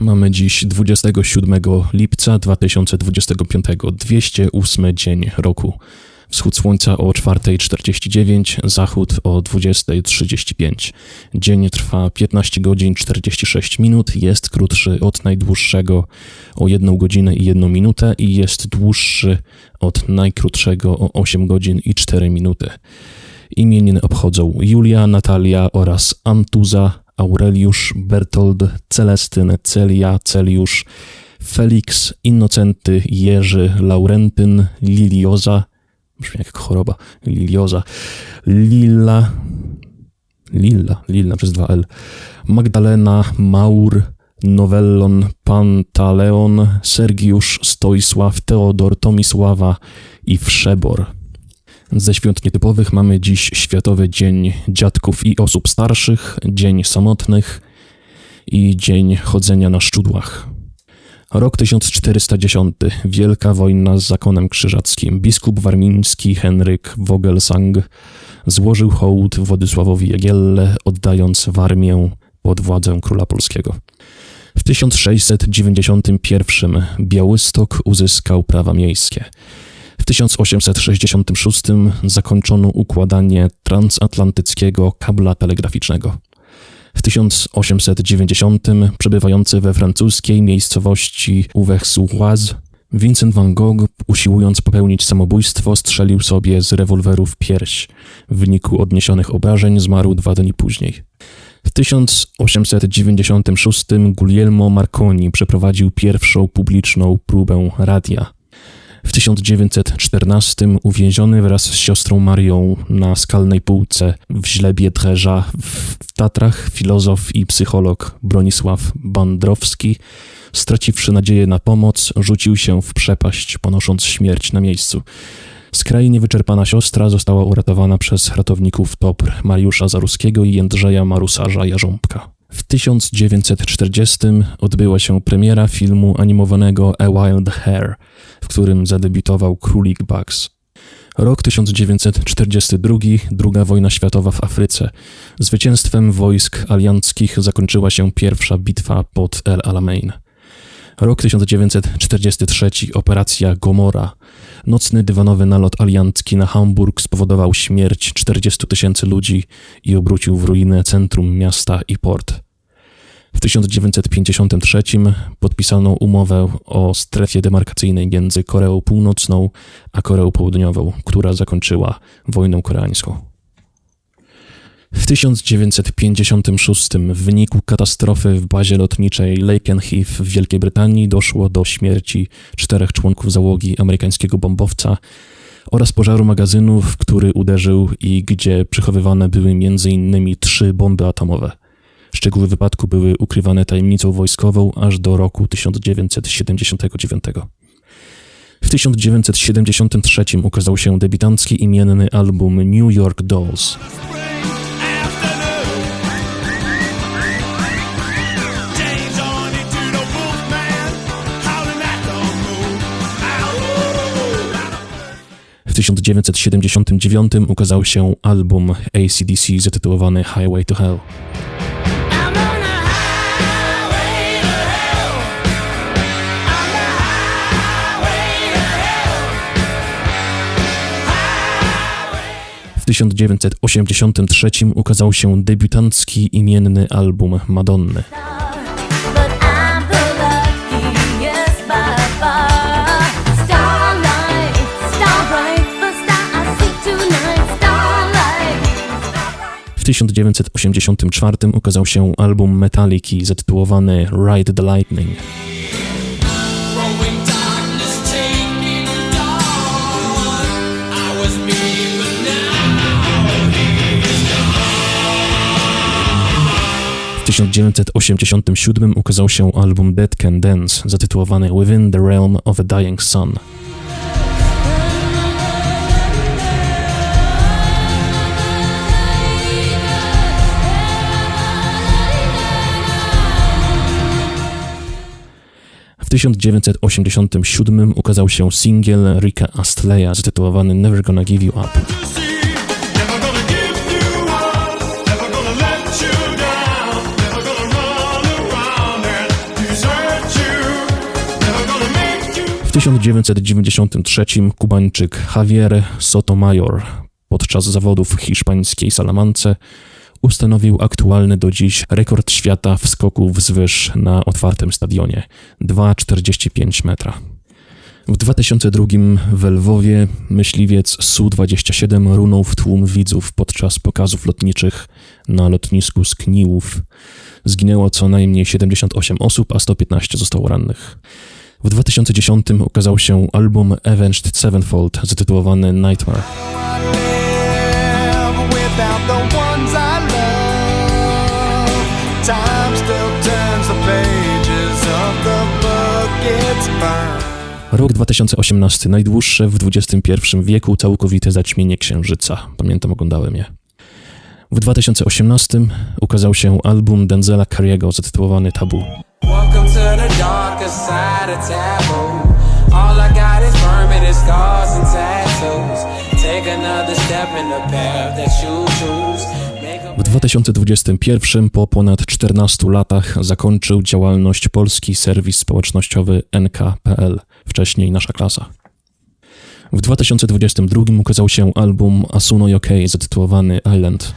Mamy dziś 27 lipca 2025, 208 dzień roku. Wschód słońca o 4.49, zachód o 20.35. Dzień trwa 15 godzin 46 minut, jest krótszy od najdłuższego o 1 godzinę i 1 minutę i jest dłuższy od najkrótszego o 8 godzin i 4 minuty. Imieniny obchodzą Julia, Natalia oraz Antuza, Aureliusz, Bertold, Celestyn, Celia, Celiusz, Felix, Innocenty, Jerzy, Laurentyn, Lilioza, brzmi jak choroba, Lilioza, Lilla, Lilla, Lilla przez dwa L, Magdalena, Maur, Nowellon, Pantaleon, Sergiusz, Stoisław, Teodor, Tomisława i Wszebor. Ze świąt nietypowych mamy dziś Światowy Dzień Dziadków i Osób Starszych, Dzień Samotnych i Dzień Chodzenia na Szczudłach. Rok 1410. Wielka wojna z zakonem krzyżackim. Biskup warmiński Henryk Wogelsang złożył hołd Władysławowi Jagielle, oddając Warmię pod władzę króla polskiego. W 1691 Białystok uzyskał prawa miejskie. W 1866 zakończono układanie transatlantyckiego kabla telegraficznego. W 1890 przebywający we francuskiej miejscowości Auvers-sur-Oise Vincent van Gogh, usiłując popełnić samobójstwo, strzelił sobie z rewolweru w pierś. W wyniku odniesionych obrażeń zmarł dwa dni później. W 1896 Guglielmo Marconi przeprowadził pierwszą publiczną próbę radia. W 1914 uwięziony wraz z siostrą Marią na skalnej półce w źlebie Drzeża w Tatrach filozof i psycholog Bronisław Bandrowski, straciwszy nadzieję na pomoc, rzucił się w przepaść, ponosząc śmierć na miejscu. Skrajnie wyczerpana siostra została uratowana przez ratowników TOPR Mariusza Zaruskiego i Jędrzeja Marusarza Jarząbka. W 1940 odbyła się premiera filmu animowanego A Wild Hair, w którym zadebiutował Królik Bugs. Rok 1942, II wojna światowa w Afryce. Zwycięstwem wojsk alianckich zakończyła się pierwsza bitwa pod El Alamein. Rok 1943, operacja Gomora. Nocny dywanowy nalot aliancki na Hamburg spowodował śmierć 40 tysięcy ludzi i obrócił w ruinę centrum miasta i port. W 1953 podpisano umowę o strefie demarkacyjnej między Koreą Północną a Koreą Południową, która zakończyła wojnę koreańską. W 1956 w wyniku katastrofy w bazie lotniczej Lakenheath w Wielkiej Brytanii doszło do śmierci czterech członków załogi amerykańskiego bombowca oraz pożaru magazynu, w który uderzył i gdzie przechowywane były m.in. trzy bomby atomowe. Szczegóły wypadku były ukrywane tajemnicą wojskową aż do roku 1979. W 1973 ukazał się debiutancki imienny album New York Dolls. 1979 ukazał się album ACDC zatytułowany Highway to Hell. W 1983 ukazał się debiutancki imienny album Madonny. 1984 ukazał się album Metallica zatytułowany Ride the Lightning. W 1987 ukazał się album Dead Can Dance zatytułowany Within the Realm of a Dying Sun. W 1987 ukazał się singiel Ricka Astleya zatytułowany Never Gonna Give You Up. W 1993 Kubańczyk Javier Sotomayor podczas zawodów w hiszpańskiej Salamance ustanowił aktualny do dziś rekord świata w skoku wzwyż na otwartym stadionie 2,45 metra. W 2002 w Lwowie myśliwiec Su-27 runął w tłum widzów podczas pokazów lotniczych na lotnisku Skniłów. Zginęło co najmniej 78 osób, a 115 zostało rannych. W 2010 ukazał się album Avenged Sevenfold zatytułowany Nightmare. Rok 2018, najdłuższe w XXI wieku całkowite zaćmienie księżyca. Pamiętam, oglądałem je. W 2018 ukazał się album Denzela Curry'ego zatytułowany Tabu. W 2021, po ponad 14 latach, zakończył działalność polski serwis społecznościowy NK.pl, wcześniej Nasza Klasa. W 2022 ukazał się album Asuno Yokai zatytułowany Island.